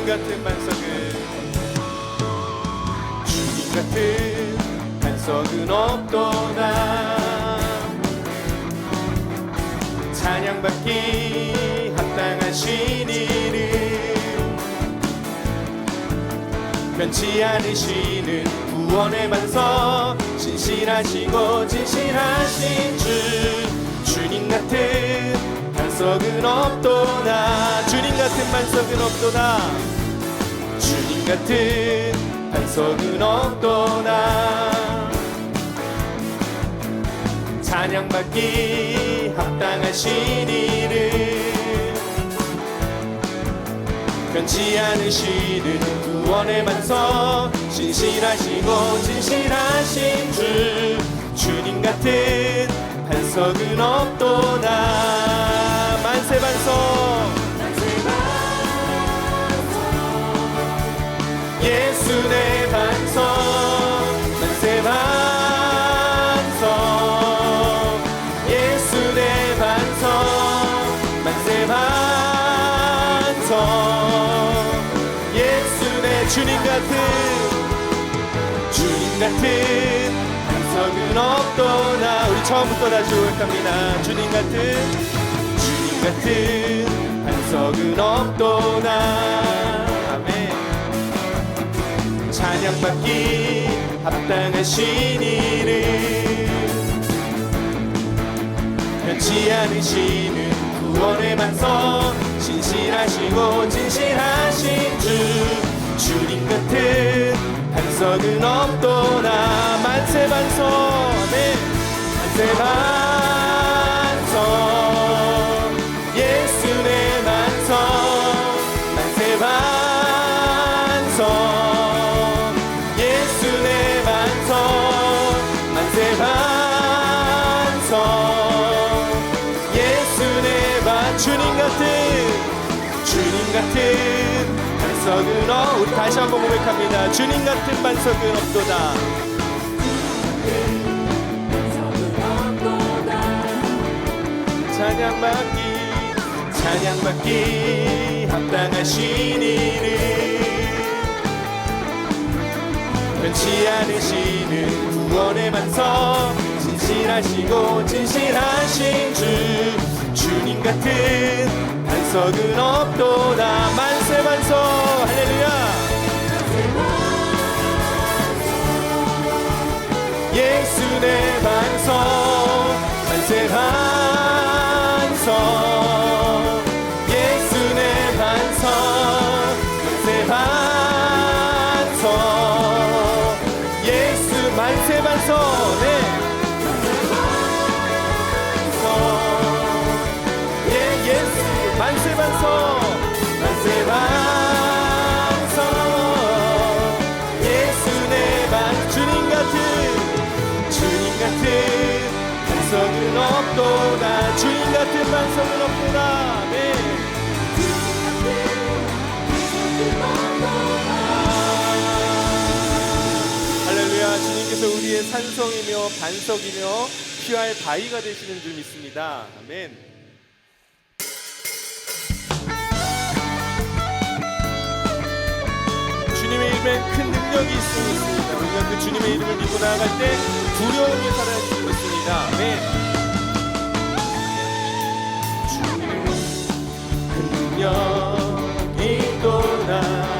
주님 같은 반석은 주님 같은 반석은 없도다 찬양받기 합당하신 이름 변치 않으시는 구원의 반석. 신실하시고 진실하신 주 주님 같은 반석은 없도다 주님 같은 반석은 없도다 주님 같은 반석은 없도다 찬양받기 합당하신 이름 변치 않으시는 구원의 반석. 신실하시고 진실하신 주. 주님 같은 반석은 없도다 만세 반석 예수 내 반석 만세 반석 예수 내 반석 만세 반석 예수 내 주님 같은 주님 같은 반석은 없도다 우리 처음부터 다시 고백합니다. 주님 같은 같은 반석은 없도다 아멘. 찬양받기 합당하신 이름 변치 않으시는 구원의 반석 신실하시고 진실하신 주. 주님 같은 반석은 없도다 만세 반석 아멘 만세 반석 같은 반석은 어 우리 다시 한번 고백합니다. 주님 같은 반석은 없도다. 찬양받기 찬양받기 합당하신 이름 변치 않으시는 구원의 반석. 진실하시고 진실하신 주 주님 같은 반석은 없도다. 만세 반석 할렐루야. 예수 내 반석 반석은 없도다 네. 할렐루야. 주님께서 우리의 산성이며 반석이며 피할 바위가 되시는 줄 믿습니다. 아멘. 주님의 이름엔 큰 능력이 있음이 있습니다. 우리가 그 주님의 이름을 믿고 나아갈 때 두려움이 사라질 수 있습니다. 아멘 큰 능력이 있도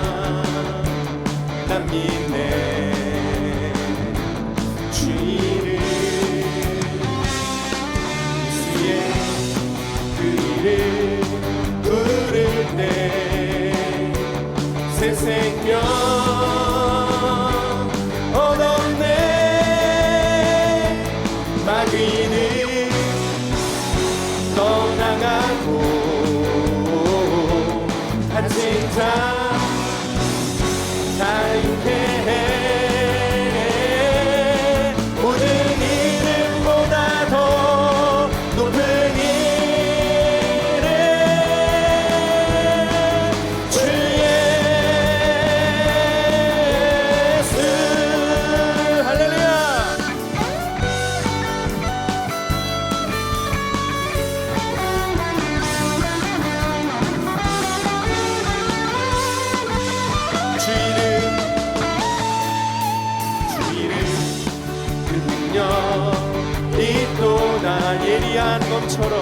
예리한 검처럼.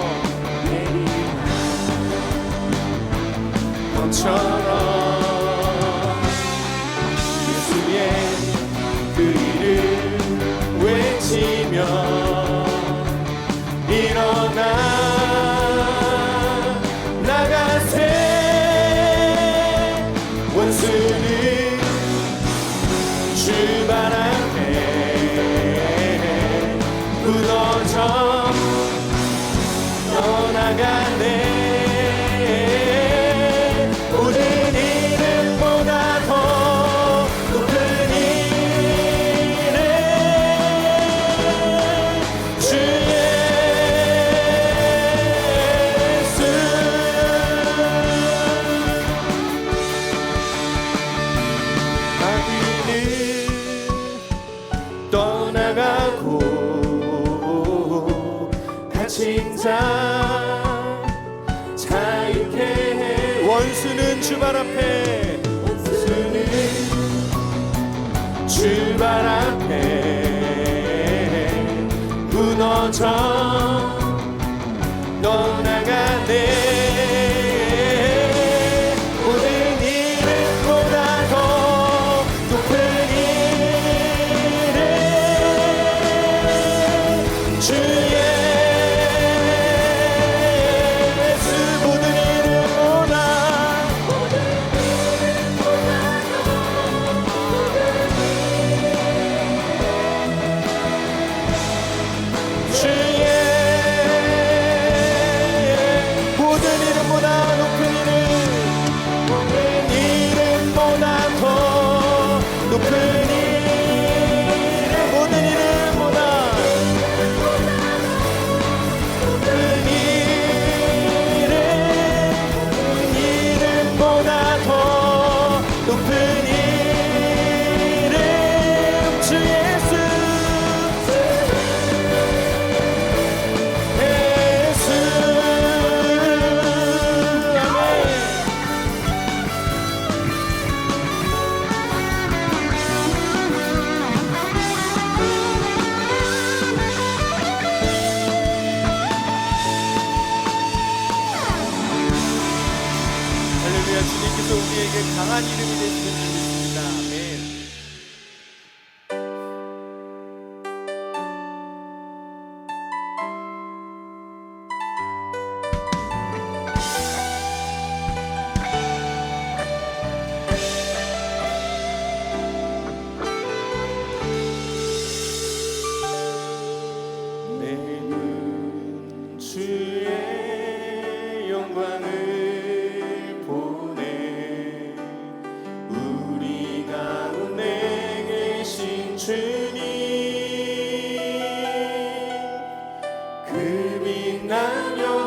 예리한 검처럼. 예수의 그 이름 외치며 일어나 나가세. 원수 자 자유케 해. 원수는 주발 앞에 원수는 주발 앞에. 무너져. 금이 나며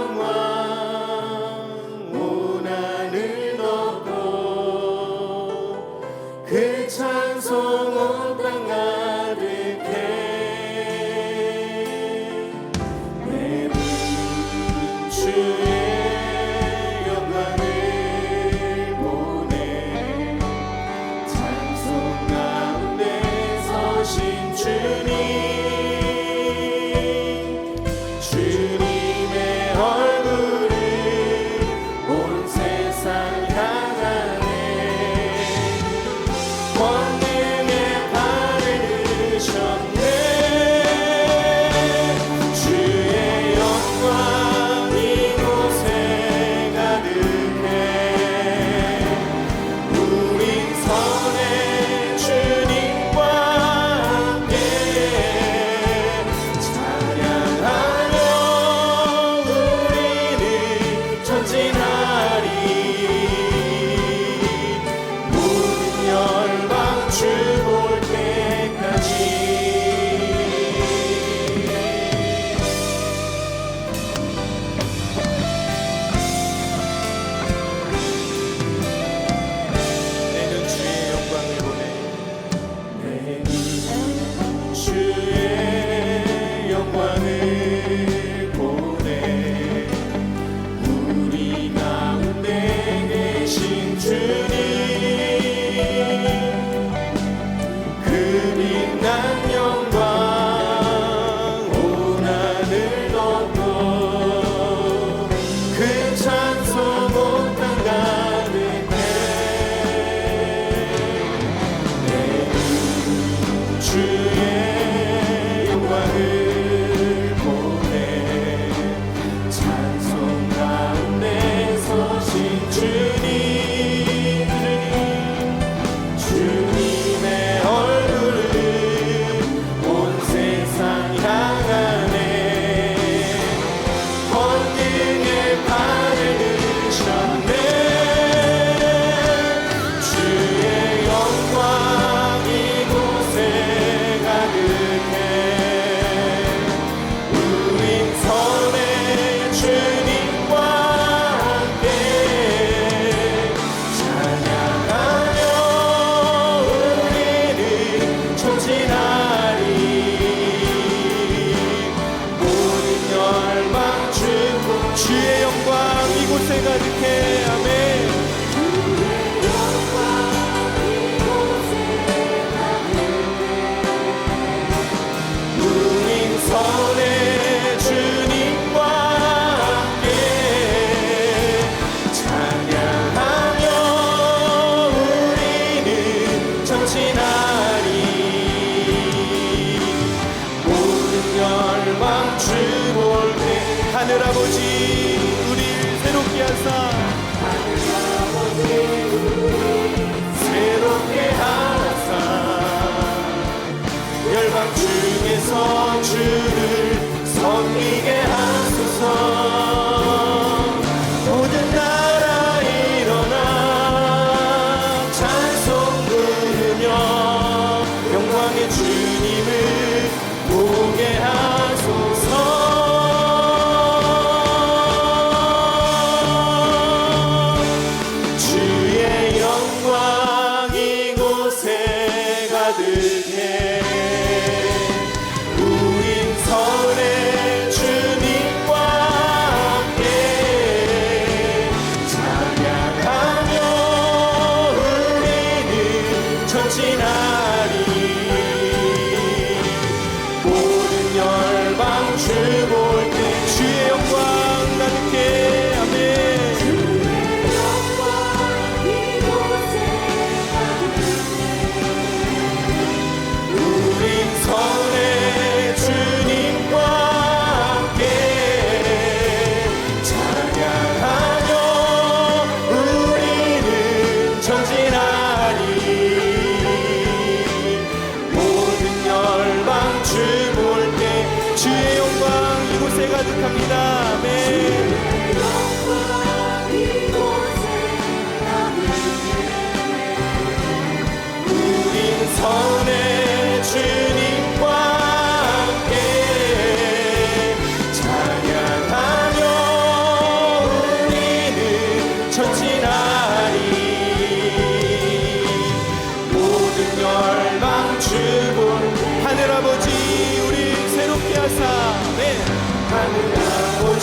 Yeah.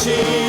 하